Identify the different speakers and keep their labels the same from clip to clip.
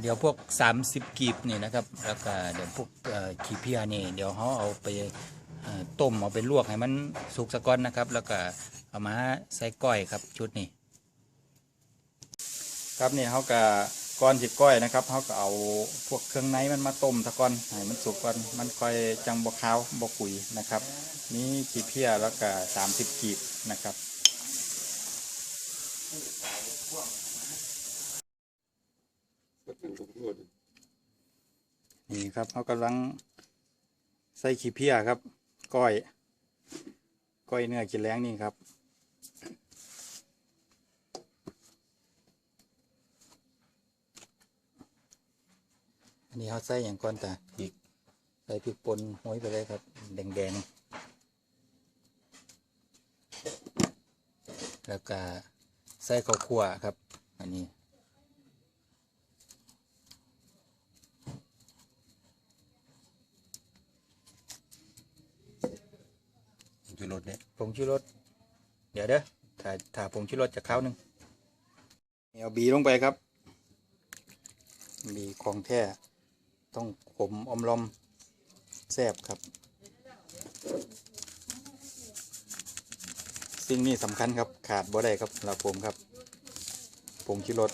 Speaker 1: เดี๋ยวพวก 30 กีบนี่นะครับแล้วก็เดี๋ยวพวกขี้เพียนี่เดี๋ยวเขาเอาไปต้มเอาไปลวกให้มันสุกสะก้อนนะครับ แล้วก็เอามาใส่ก้อยครับชุดนี้ครับนี่เขาก็ก้อนสิก้อยนะครับเขาก็เอาพวกเครื่องในมันมาต้มสะก้อนให้มันสุกก่อนมันค่อยจังบกขาวบกขุยนะครับ นี่ขี้เพียแล้วก็ 30 กีบนะครับ นี่ครับเขากำลังใส่ขี้เพียครับ ก้อย ก้อยเนื้อกินแรงนี่ครับอันนี้เขาใส่อย่างก่อนแต่พริกใส่พริกป่นห้อยไปเลยครับ แดงๆ แล้วก็ใส่ข้าวคั่วครับ อันนี้
Speaker 2: จุรถเนี่ย
Speaker 1: ผงชูรสเดี๋ยวเด้อถ่ายถ่าผงชูรสจากข้าวหนึ่งเอาบีลงไปครับบีของแท้ต้องขมอมลอมแซ่บครับ สิ่งนี้สำคัญครับขาดบ่ได้ครับเราผมครับผงชูรส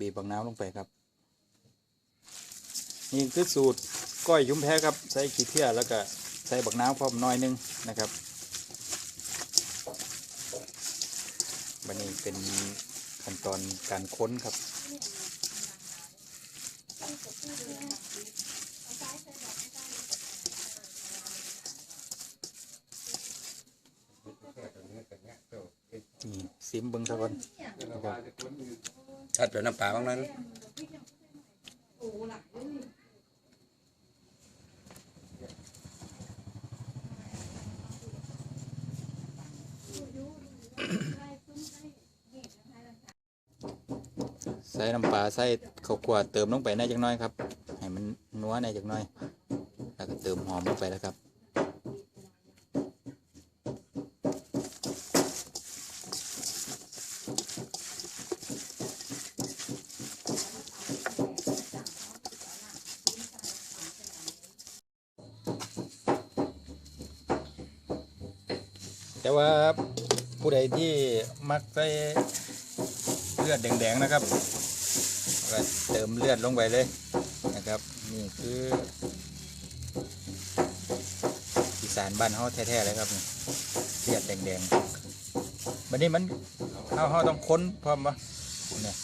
Speaker 1: บีบบังน้ำลงไปครับ นี่คือสูตรก้อยยุ้มแพ้ครับใส่ขี้เพี้ยแล้วก็ใส่บักน้ำพร้อมหน้อยหนึงนะครับวันนี้เป็นขั้นตอนการค้นครับนี่ซิมเบิ้งซะก่อนนะครับ
Speaker 2: ชัดแบบน้ำปลาบ้างนั้น
Speaker 1: ใส่น้ำปลาใส่ข้าวคั่วเติมลงไปในจักหน้อยครับ ให้มันนัวในจักหน้อย แล้วก็เติมหอมลงไปแล้วครับ แต่ว่าผู้ใดที่มักใส่เลือดแดงๆนะครับก็เติมเลือดลงไปเลยนะครับนี่คืออีสานบ้านเฮาแท้ๆเลยครับเลือดแดงๆบัดนี้มันเฮาเฮาต้องค้นพร้อมปะเนี่ย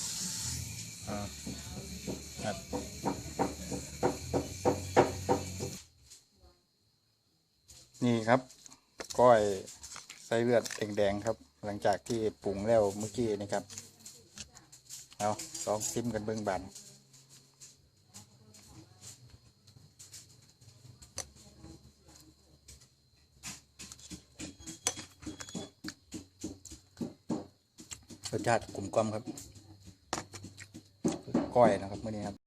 Speaker 1: ครับนี่ครับก้อย ไส้เลือดแดงๆครับ หลังจากที่ปรุงแล้วเมื่อกี้นี่ครับ เอาลองชิมกันเบื้องบันรสชาติกลมกล่อมครับ ก้อยนะครับเมื่อนี้ครับ